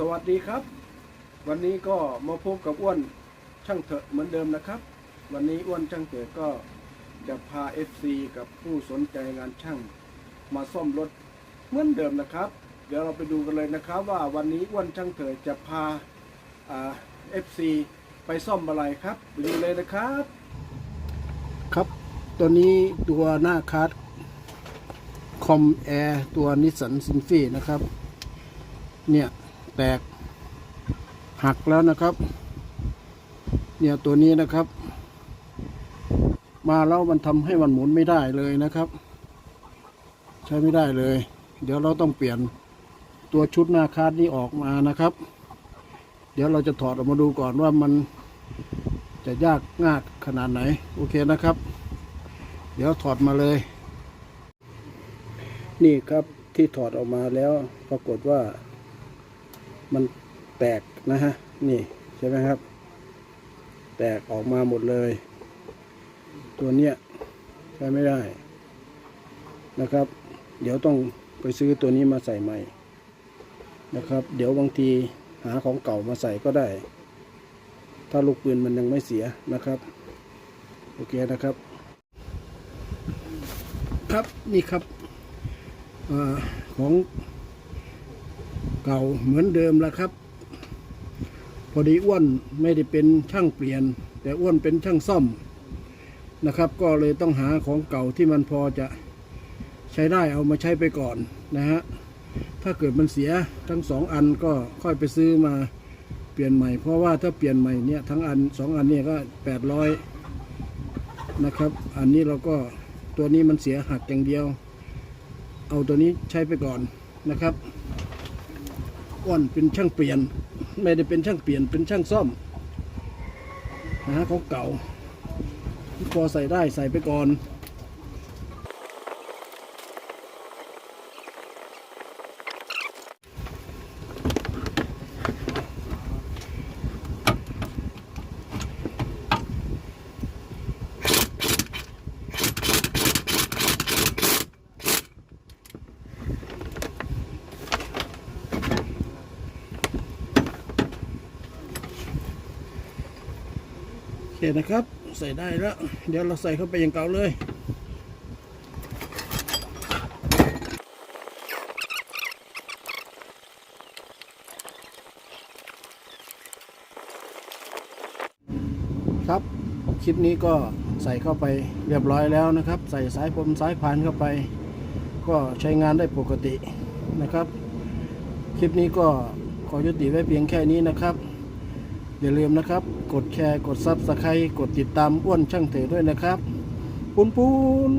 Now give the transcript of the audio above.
สวัสดีครับ วันนี้ก็มาพบกับอ้วนช่างเถอะเหมือนเดิมนะครับ วันนี้อ้วนช่างเถอะก็จะพา FC กับผู้สนใจงานช่าง มาซ่อมรถเหมือนเดิมนะครับ เดี๋ยวเราไปดูกันเลยนะครับว่าวันนี้อ้วนช่างเถอะจะพาเอ่า FC ไปซ่อมอะไรครับไปดูเลยนะครับ ครับตัวนี้ตัวหน้าคัสคอมแอร์ตัวนิสสันซินฟีนะครับ เนี่ย แตกหักแล้วนะครับ เนี่ยตัวนี้นะครับ มาแล้วมันทำให้มันหมุนไม่ได้เลยนะครับ ใช้ไม่ได้เลย เดี๋ยวเราต้องเปลี่ยนตัวชุดหน้าคาดนี้ออกมานะครับ เดี๋ยวเราจะถอดออกมาดูก่อนว่ามันจะยากง่ายขนาดไหน โอเคนะครับ เดี๋ยวถอดมาเลย นี่ครับที่ถอดออกมาแล้วปรากฏว่า มันแตกนะฮะ นี่ใช่ไหมครับ แตกออกมาหมดเลย ตัวเนี้ยใช้ไม่ได้นะครับ เดี๋ยวต้องไปซื้อตัวนี้มาใส่ใหม่นะครับ เดี๋ยวบางทีหาของเก่ามาใส่ก็ได้ ถ้าลูกปืนมันยังไม่เสียนะครับ โอเคนะครับ ครับนี่ครับอของ เก่าเหมือนเดิมแล้วครับ พอดีอ้วนไม่ได้เป็นช่างเปลี่ยน แต่อ้วนเป็นช่างซ่อมนะครับ ก็เลยต้องหาของเก่าที่มันพอจะใช้ได้เอามาใช้ไปก่อนนะฮะถ้าเกิดมันเสียทั้งสองอันก็ค่อยไปซื้อมาเปลี่ยนใหม่ เพราะว่าถ้าเปลี่ยนใหม่เนี่ยทั้งอันสองอันเนี่ยก็แปดร้อยนะครับ อันนี้เราก็ตัวนี้มันเสียหักอย่างเดียว เอาตัวนี้ใช้ไปก่อนนะครับ อ้วนเป็นช่างเปลี่ยน ไม่ได้เป็นช่างเปลี่ยนเป็นช่างซ่อมนะฮะของเก่าพอใส่ได้ใส่ไปก่อน เคนะครับ ใส่ได้แล้ว เดี๋ยวเราใส่เข้าไปอย่างเก่าเลยครับคลิปนี้ก็ใส่เข้าไปเรียบร้อยแล้วนะครับ ใส่สายผมสายพานเข้าไป ก็ใช้งานได้ปกตินะครับ คลิปนี้ก็ขอยุติไว้เพียงแค่นี้นะครับ อย่าลืมนะครับ กดแชร์ กดซับสไครต์กดติดตามอ้วนช่างเถอด้วยนะครับปุ้นปุ้น